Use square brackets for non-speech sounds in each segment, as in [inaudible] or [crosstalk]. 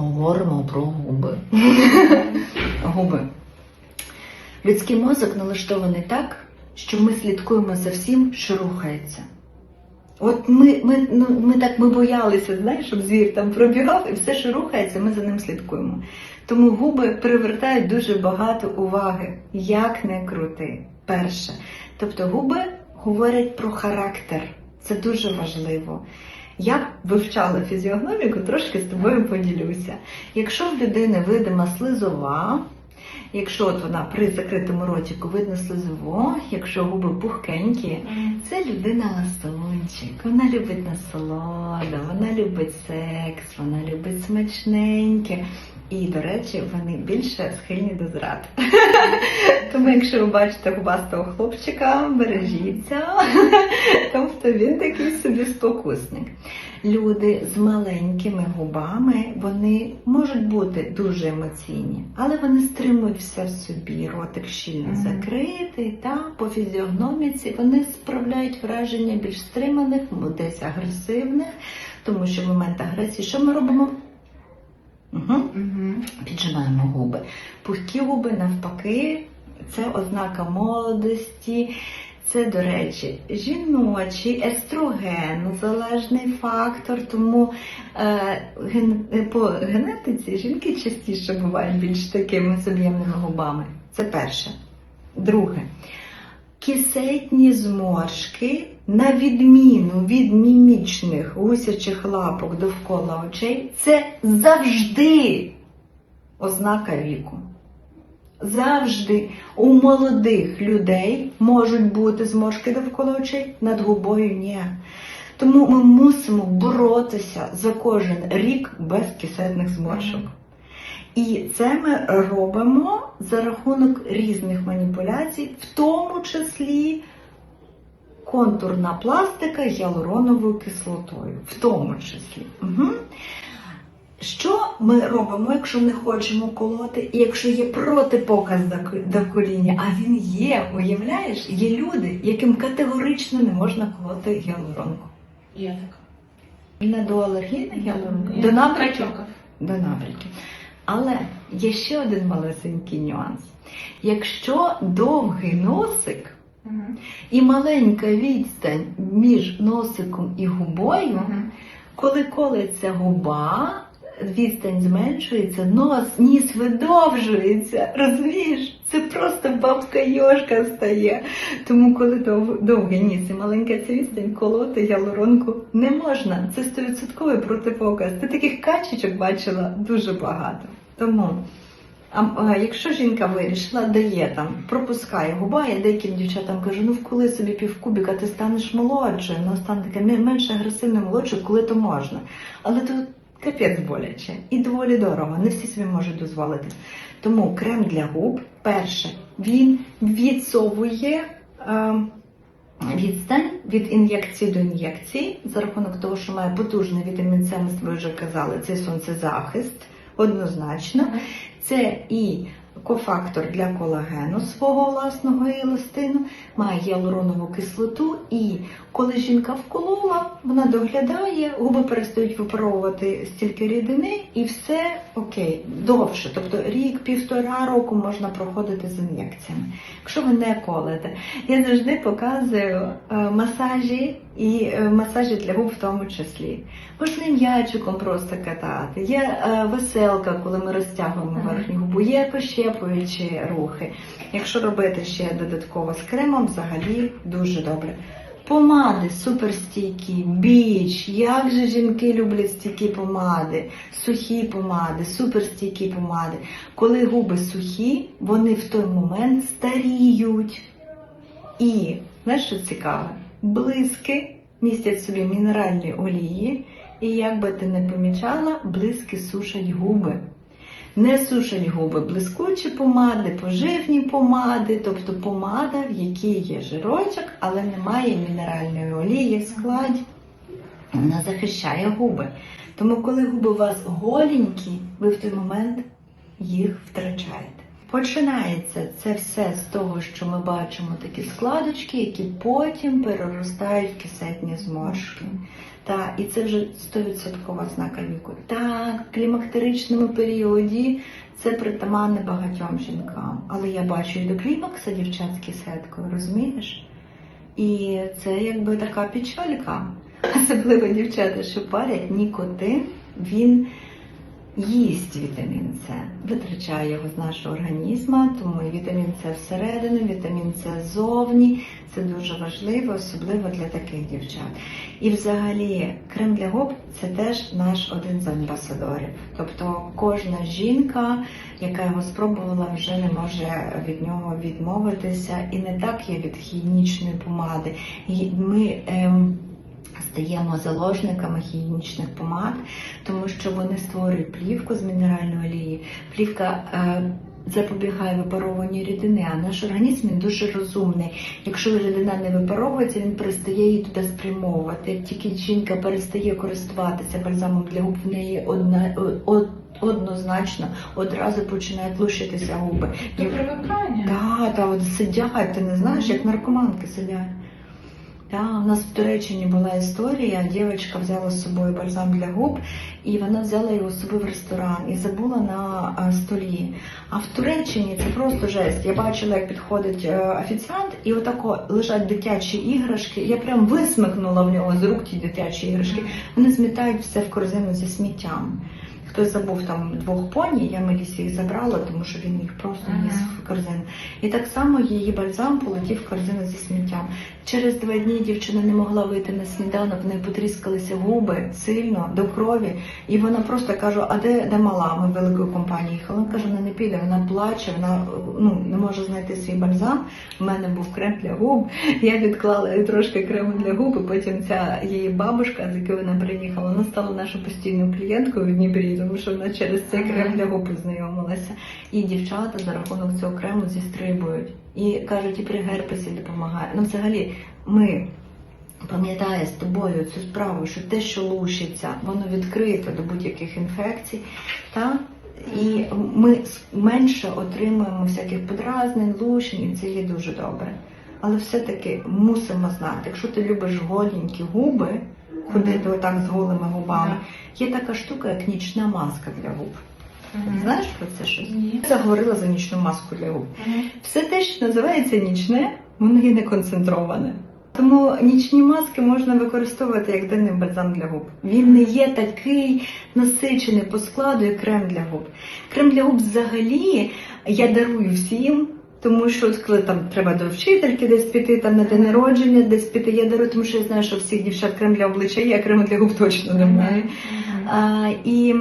Говоримо про губи. [laughs] губи. Людський мозок налаштований так, що ми слідкуємо за всім, що рухається. От ми, ми, ну, ми так ми боялися, знаєш, щоб звір там пробігав, і все, що рухається, ми за ним слідкуємо. Тому губи привертають дуже багато уваги, як не крути. Перше. Тобто губи говорять про характер. Це дуже важливо. Я вивчала фізіогноміку, трошки з тобою поділюся. Якщо в людини видима слизова, якщо от вона при закритому ротику видно слизово, якщо губи пухкенькі, це людина ласунчик. Вона любить насолоду, вона любить секс, вона любить смачненьке. І, до речі, вони більше схильні до зрад. [laughs] Тому, якщо ви бачите губастого хлопчика, бережіться, [laughs] тобто він такий собі спокусник. Люди з маленькими губами вони можуть бути дуже емоційні, але вони стримують все в собі. Ротик щільно закритий, та по фізіогноміці вони справляють враження більш стриманих, десь агресивних, тому що в момент агресії що ми робимо? Угу. Мгм. Піджимаємо губи. Пухкі губи навпаки, це ознака молодості. Це, до речі, жіночий естроген, залежний фактор, тому е, ген, е, по генетиці жінки частіше бувають більш такими з об'ємними губами. Це перше. Друге. Кисетні зморшки, на відміну від мімічних гусячих лапок довкола очей, це завжди ознака віку. Завжди у молодих людей можуть бути зморшки довкола очей, над губою ні. Тому ми мусимо боротися за кожен рік без кисетних зморшок. І це ми робимо за рахунок різних маніпуляцій, в тому числі контурна пластика гіалуроновою кислотою. В тому числі. Угу. Що ми робимо, якщо не хочемо колоти, і якщо є протипоказ до- коління, а він є, уявляєш, є люди, яким категорично не можна колоти гіалуронку. Є така. Не до алергійних гіалуронки, Є. до набряків. До набряків. Але є ще один малесенький нюанс. Якщо довгий носик Мгм. і маленька відстань між носиком і губою, Мгм. коли колиться губа, відстань зменшується, нос, ніс видовжується. Розумієш? Це просто бабка йошка стає. Тому, коли дов- довгий ніс і маленька ця відстань, колоти гіалуронку не можна. Це стовідсотковий протипоказ. Ти таких качечок бачила дуже багато. Тому. А, а якщо жінка вирішила, дає там, пропускає губа, я деяким дівчатам кажу, ну вкули собі півкубіка, ти станеш молодшою, ну стане таке ме- менш агресивною молодшою, коли то можна. Але то капець боляче і доволі дорого, не всі собі можуть дозволити. Тому крем для губ, перше, він відсовує. Е, Відстань від ін'єкції до ін'єкції за рахунок того, що має потужний вітамін С, ми вже казали, це сонцезахист, однозначно. Це і кофактор для колагену свого власного еластину, має гіалуронову кислоту, і коли жінка вколола, вона доглядає, губи перестають випаровувати стільки рідини, і все окей, довше. Тобто рік-півтора року можна проходити з ін'єкціями. Якщо ви не колете, я завжди показую е, масажі і е, масажі для губ в тому числі. Можна м'ячиком просто катати. Є е, веселка, коли ми розтягуємо верхню губу, є пощепуючі рухи. Якщо робити ще додатково з кремом, взагалі дуже добре. Помади суперстійкі, біч. Як же жінки люблять стійкі помади, сухі помади, суперстійкі помади. Коли губи сухі, вони в той момент старіють. І знаєш, що цікаве? Блиски містять в собі мінеральні олії, і як би ти не помічала, блиски сушать губи. Не сушать губи блискучі помади, поживні помади, тобто помада, в якій є жирочок, але немає мінеральної олії в складі. Вона захищає губи. Тому, коли губи у вас голенькі, ви в той момент їх втрачаєте. Починається це все з того, що ми бачимо такі складочки, які потім переростають в кисетні зморшки. Так, і це вже 100% ознака віку. Так, в клімактеричному періоді це притаманне багатьом жінкам. Але я бачу і до клімакса дівчатські сеткою, розумієш? І це якби така печалька. Особливо дівчата, що парять нікотин, він їсть вітамін С, витрачає його з нашого організму, тому вітамін С всередину, вітамін С ззовні. Це дуже важливо, особливо для таких дівчат. І взагалі крем для губ це теж наш один з амбасадорів. Тобто кожна жінка, яка його спробувала, вже не може від нього відмовитися. І не так є від гігієнічної помади. Ми ем, стаємо заложниками гігієнічних помад, тому що вони створюють плівку з мінеральної олії. Плівка е, запобігає випарованню рідини, а наш організм він дуже розумний. Якщо рідина не випаровується, він перестає її туди спрямовувати. Як тільки жінка перестає користуватися бальзамом для губ, в неї одна, од, однозначно одразу починають лущитися губи. До привикання. Так, та от сидять, ти не знаєш, як наркоманки сидять. Да, у нас в Туреччині була історія, дівчинка взяла з собою бальзам для губ, і вона взяла його з собою в ресторан і забула на а, столі. А в Туреччині це просто жесть. Я бачила, як підходить е, офіціант, і отако лежать дитячі іграшки. Я прям висмикнула в нього з рук ті дитячі іграшки. Вони змітають все в корзину зі сміттям. Хтось забув там двох поні, я Мелісі їх забрала, тому що він їх просто Ага. ніс в корзину. І так само її бальзам полетів в корзину зі сміттям. Через два дні дівчина не могла вийти на сніданок, в неї потріскалися губи сильно до крові. І вона просто каже: а де, де мала? Ми в великої компанії їхали. Вона каже, вона не піде, вона плаче, вона ну, не може знайти свій бальзам. У мене був крем для губ. Я відклала їй трошки крему для губ, і потім ця її бабушка, з якою вона приїхала, вона стала нашою постійною клієнткою в Дніпрі, тому що вона через цей крем для губ познайомилася. І дівчата за рахунок цього крему зістрибують. І кажуть, і при герпесі допомагає. Ну, взагалі, ми пам'ятає з тобою цю справу, що те, що лущиться, воно відкрите до будь-яких інфекцій, та? і ми менше отримуємо всяких подразнень, лущень, і це є дуже добре. Але все-таки мусимо знати, якщо ти любиш голенькі губи, ходити отак з голими губами, є така штука, як нічна маска для губ. Мгм. Знаєш про це щось? Ні. Я заговорила за нічну маску для губ. Мгм. Все те, що називається нічне, воно є не концентроване. Тому нічні маски можна використовувати як денний бальзам для губ. Він не є такий насичений по складу, як крем для губ. Крем для губ взагалі я дарую всім. Тому що коли там треба до вчительки десь піти, там на день народження, десь піти, я дарую, тому що я знаю, що всіх дівчат крем для обличчя є, а крему для губ точно немає. Мгм. А, і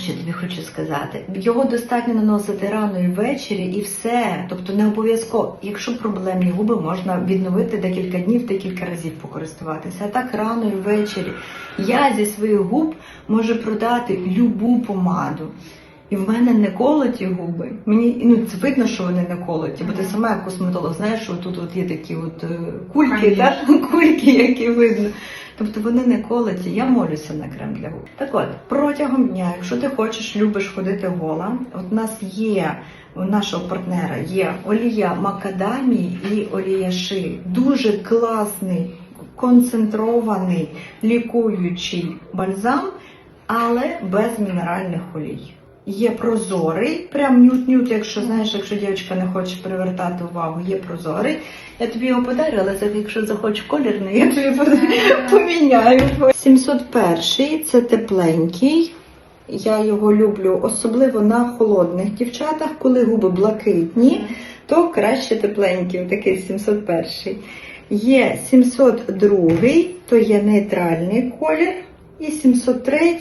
що тобі хочу сказати? Його достатньо наносити рано і ввечері, і все. Тобто не обов'язково, якщо проблемні губи, можна відновити декілька днів, декілька разів покористуватися. А так рано і ввечері. Я зі своїх губ можу продати любу помаду. І в мене не колоті губи. Мені ну це видно, що вони не колоті, бо ти сама як косметолог знаєш, що тут от є такі от е, кульки, так? [laughs] кульки, які видно. Тобто вони не колоті, я молюся на крем для губ. Так от, протягом дня, якщо ти хочеш, любиш ходити гола, от у нас є у нашого партнера є олія макадамії і олія ши. Дуже класний, концентрований, лікуючий бальзам, але без мінеральних олій. Є прозорий, прям нют-нют, якщо знаєш, якщо дівчинка не хоче привертати увагу, є прозорий. Я тобі його подарю, але це якщо захочеш колірний, я тобі поміняю. 701 це тепленький. Я його люблю, особливо на холодних дівчатах, коли губи блакитні, то краще тепленький, такий 701. Є 702, то є нейтральний колір, і 703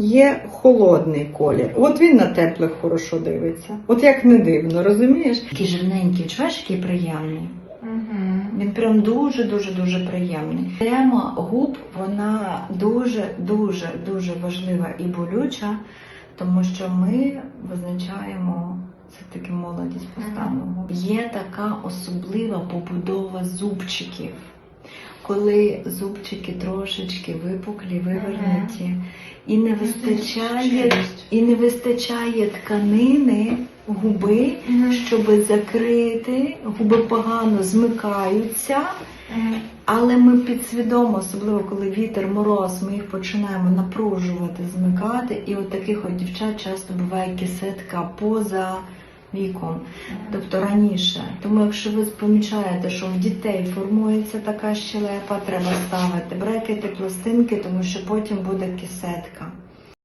є холодний колір. От він на теплих хорошо дивиться. От як не дивно, розумієш? Такий жирненький, чуваєш, який приємний. Мгм. Він прям дуже дуже дуже приємний. Тема губ вона дуже дуже дуже важлива і болюча, тому що ми визначаємо це таки молодість постану. губ. Є така особлива побудова зубчиків. Коли зубчики трошечки випуклі, вивернуті, і не вистачає і не вистачає тканини губи, щоб закрити, губи погано змикаються. Але ми підсвідомо, особливо коли вітер, мороз, ми їх починаємо напружувати, змикати. І от таких от дівчат часто буває кисетка поза віком, тобто раніше. Тому якщо ви помічаєте, що в дітей формується така щелепа, треба ставити брекети, пластинки, тому що потім буде кисетка.